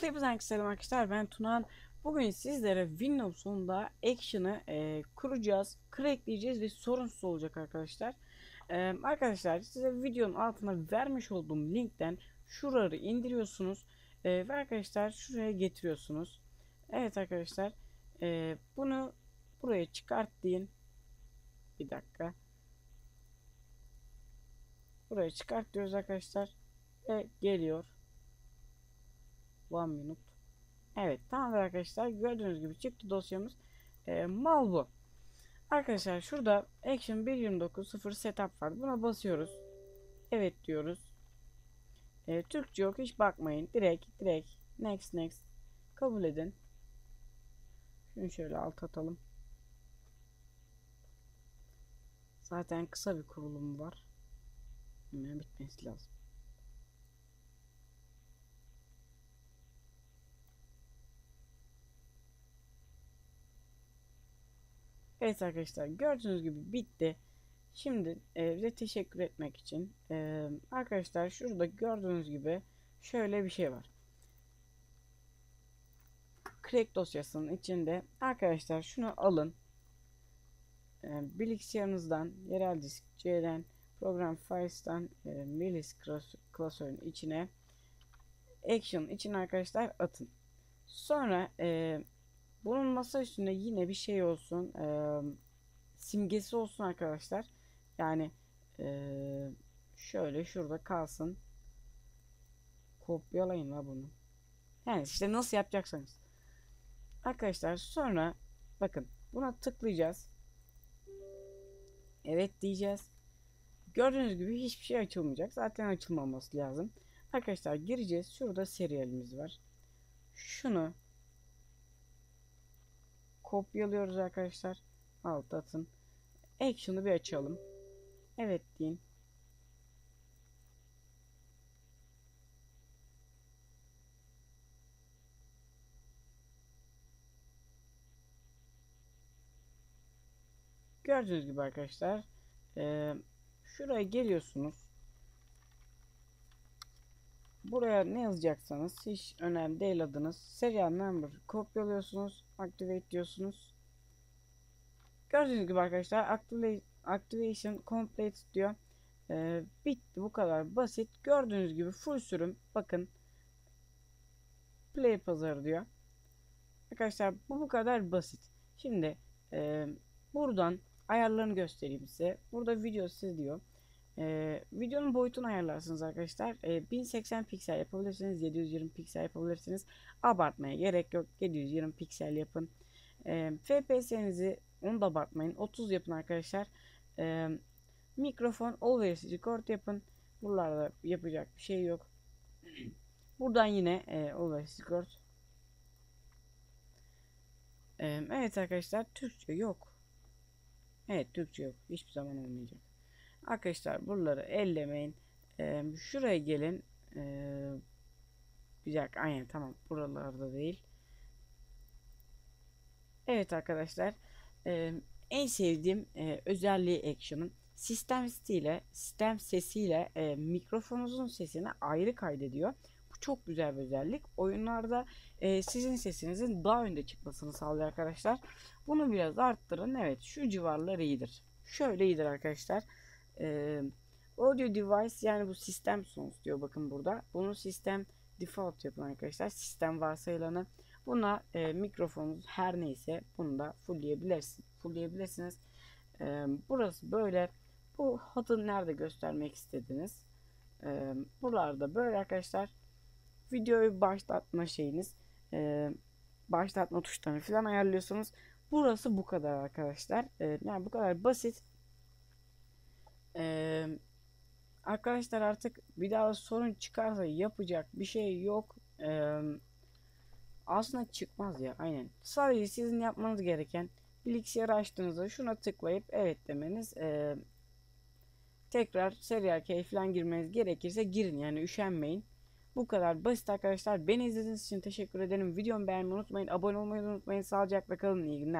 Hepinize selam arkadaşlar ben Tunan. Bugün sizlere Windows sonunda Action'ı e, kuracağız, crackleyeceğiz ve sorunsuz olacak arkadaşlar. E, arkadaşlar size videonun altına vermiş olduğum linkten şuraları indiriyorsunuz e, ve arkadaşlar şuraya getiriyorsunuz. Evet arkadaşlar e, bunu buraya çıkart deyin. Bir dakika. Buraya çıkart diyoruz arkadaşlar ve geliyor. One minute. Evet tamamdır arkadaşlar. Gördüğünüz gibi çıktı dosyamız. Ee, mal bu. Arkadaşlar şurada Action 1.29.0 setup var. Buna basıyoruz. Evet diyoruz. Ee, Türkçe yok hiç bakmayın. Direkt direkt next next kabul edin. Şunu şöyle alt atalım. Zaten kısa bir kurulum var. Bitmesi lazım. Evet arkadaşlar gördüğünüz gibi bitti. Şimdi e, bize teşekkür etmek için e, arkadaşlar şurada gördüğünüz gibi şöyle bir şey var. Crack dosyasının içinde arkadaşlar şunu alın. E, bilgisayarınızdan yerel disk program files'tan e, milis klasörün içine action için arkadaşlar atın. Sonra e, bunun masa üstünde yine bir şey olsun. E, simgesi olsun arkadaşlar. Yani e, şöyle şurada kalsın. Kopyalayın la bunu. Yani işte nasıl yapacaksanız. Arkadaşlar sonra bakın buna tıklayacağız. Evet diyeceğiz. Gördüğünüz gibi hiçbir şey açılmayacak. Zaten açılmaması lazım. Arkadaşlar gireceğiz. Şurada serialimiz var. Şunu kopyalıyoruz arkadaşlar. Alt atın. Action'ı bir açalım. Evet deyin. Gördüğünüz gibi arkadaşlar e, şuraya geliyorsunuz. Buraya ne yazacaksanız hiç önemli değil adınız. Serial number kopyalıyorsunuz. Activate diyorsunuz. Gördüğünüz gibi arkadaşlar activation complete diyor. Ee, bitti bu kadar basit. Gördüğünüz gibi full sürüm. Bakın play pazarı diyor. Arkadaşlar bu bu kadar basit. Şimdi e, buradan ayarlarını göstereyim size. Burada video siz diyor. Ee, videonun boyutunu ayarlarsınız arkadaşlar. Ee, 1080 piksel yapabilirsiniz. 720 piksel yapabilirsiniz. Abartmaya gerek yok. 720 piksel yapın. Ee, FPS'nizi onu da abartmayın. 30 yapın arkadaşlar. Ee, mikrofon always record yapın. Buralarda yapacak bir şey yok. Buradan yine e, always record. Ee, evet arkadaşlar Türkçe yok. Evet Türkçe yok. Hiçbir zaman olmayacak. Arkadaşlar buraları ellemeyin. Ee, şuraya gelin. Ee, bir dakika aynen tamam buralarda değil. Evet arkadaşlar. E, en sevdiğim e, özelliği Action'ın sistem sesiyle, sistem sesiyle e, mikrofonunuzun sesini ayrı kaydediyor. Bu çok güzel bir özellik. Oyunlarda e, sizin sesinizin daha önde çıkmasını sağlıyor arkadaşlar. Bunu biraz arttırın. Evet şu civarlar iyidir. Şöyle iyidir arkadaşlar. E, audio device yani bu sistem sounds diyor bakın burada. Bunu sistem default yapın arkadaşlar. Sistem varsayılanı. Buna e, mikrofonunuz her neyse bunu da fullleyebilirsiniz. fullleyebilirsiniz. E, burası böyle. Bu hatı nerede göstermek istediniz? E, buralarda böyle arkadaşlar. Videoyu başlatma şeyiniz. E, başlatma tuşlarını falan ayarlıyorsunuz. Burası bu kadar arkadaşlar. E, yani bu kadar basit. E, arkadaşlar artık bir daha sorun çıkarsa yapacak bir şey yok. Eee aslında çıkmaz ya aynen. Sadece sizin yapmanız gereken bilgisayarı açtığınızda şuna tıklayıp evet demeniz. Ee, tekrar serial key falan girmeniz gerekirse girin yani üşenmeyin. Bu kadar basit arkadaşlar. Beni izlediğiniz için teşekkür ederim. Videomu beğenmeyi unutmayın. Abone olmayı unutmayın. Sağlıcakla kalın. İyi günler.